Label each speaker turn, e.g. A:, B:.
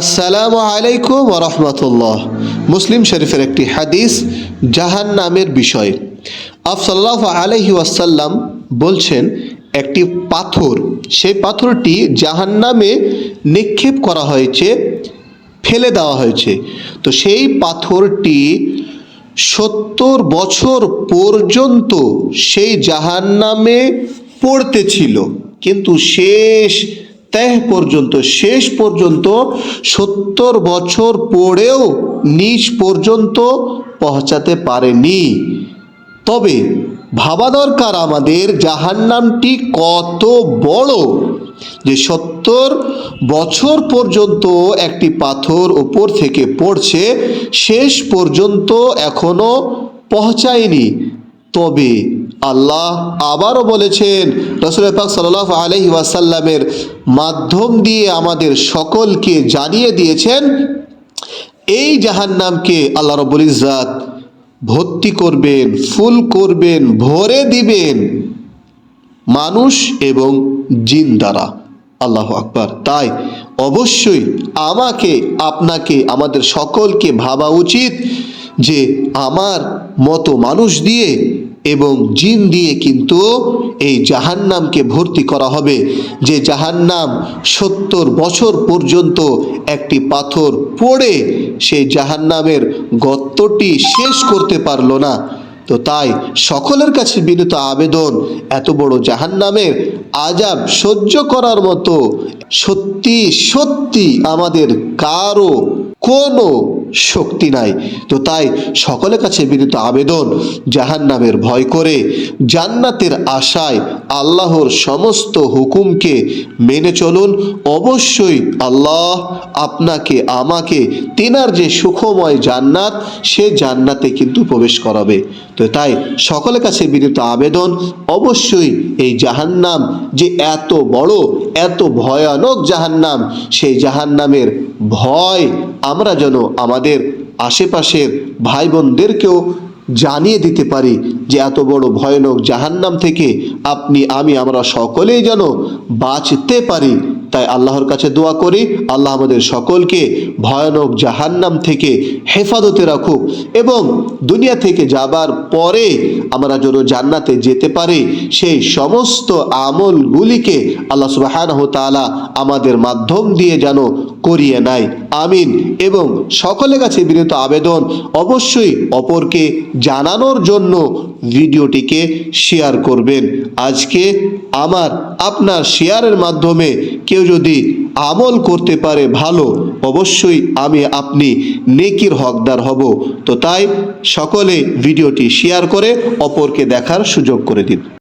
A: আসসালামু আলাইকুম রহমতুল্লাহ। মুসলিম শরীফের একটি হাদিস জাহান নামের বিষয় আফসাল্লাহ আলহি ওয়াসাল্লাম বলছেন, একটি পাথর, সেই পাথরটি জাহান নামে নিক্ষেপ করা হয়েছে, ফেলে দেওয়া হয়েছে। তো সেই পাথরটি সত্তর বছর পর্যন্ত সেই জাহান নামে পড়তেছিল কিন্তু শেষ তেহ পর্যন্ত, শেষ পর্যন্ত, সত্তর বছর পড়েও নিচ পর্যন্ত পৌঁছাতে পারেনি। তবে ভাবা দরকার আমাদের জাহান্নামটি কত বড় যে সত্তর বছর পর্যন্ত একটি পাথর ওপর থেকে পড়ছে, শেষ পর্যন্ত এখনও পৌঁছায়নি। তবে আল্লাহ আবারও বলেছেন, রসুল পাক সাল্লাহ আলহি ওয়াসাল্লামের মাধ্যম দিয়ে আমাদের সকলকে জানিয়ে দিয়েছেন, এই জাহান্নামকে আল্লাহ রবুল ইজাত ভর্তি করবেন, ফুল করবেন, ভরে দিবেন মানুষ এবং জিন দ্বারা। আল্লাহ আকবার। তাই অবশ্যই আমাকে, আপনাকে, আমাদের সকলকে ভাবা উচিত যে আমার মতো মানুষ দিয়ে এবং জিন দিয়ে কিন্তু এই জাহান্নামকে ভর্তি করা হবে। যে জাহান্নাম সত্তর বছর পর্যন্ত একটি পাথর পড়ে সেই জাহান্নামের গর্তটি শেষ করতে পারল না। তো তাই সকলের কাছে বিনীত আবেদন, এত বড় জাহান্নামের আজাব সহ্য করার মতো সত্যি সত্যি আমাদের কারও কোনো শক্তি নাই। তো তাই সকলের কাছে বিনীত আবেদন জাহান্নামের ভয় করে জান্নাতের আশায় আল্লাহর সমস্ত হুকুমকে মেনে চলুন। অবশ্যই আল্লাহ আপনাকে, আমাকে, তেনার যে সুখময় জান্নাত, সে জান্নাতে কিন্তু প্রবেশ করাবে। তো তাই সকলের কাছে বিনীত আবেদন, অবশ্যই এই জাহান্নাম যে এত বড়, এত ভয়ানক জাহান্নাম, সেই জাহান্নামের ভয় আমরা যেন আমাদের আশেপাশের ভাই বোনদেরকেও জানিয়ে দিতে পারি যে এত বড় ভয়ানক জাহান্নাম থেকে আপনি, আমি, আমরা সকলেই যেন বাঁচতে পারি। তাই আল্লাহর কাছে দোয়া করি, আল্লাহ আমাদের সকলকে ভয়ানক জাহান্নাম থেকে হেফাজতে রাখুক এবং দুনিয়া থেকে যাবার পরে আমরা যেন জান্নাতে যেতে পারি, সেই সমস্ত আমলগুলিকে আল্লাহ সুবাহানহ তালা আমাদের মাধ্যম দিয়ে যেন করিয়ে নেয়। আমিন। এবং সকলের কাছে বিনীত আবেদন অবশ্যই অপরকে জানানোর জন্য ভিডিওটিকে শেয়ার করবেন। আজকে আমার, আপনার শেয়ারের মাধ্যমে কেউ যদি আমল করতে পারে ভালো, অবশ্যই আমি আপনি নেকির হকদার হব। তো তাই সকলে ভিডিওটি শেয়ার করে অপরকে দেখার সুযোগ করে দিন।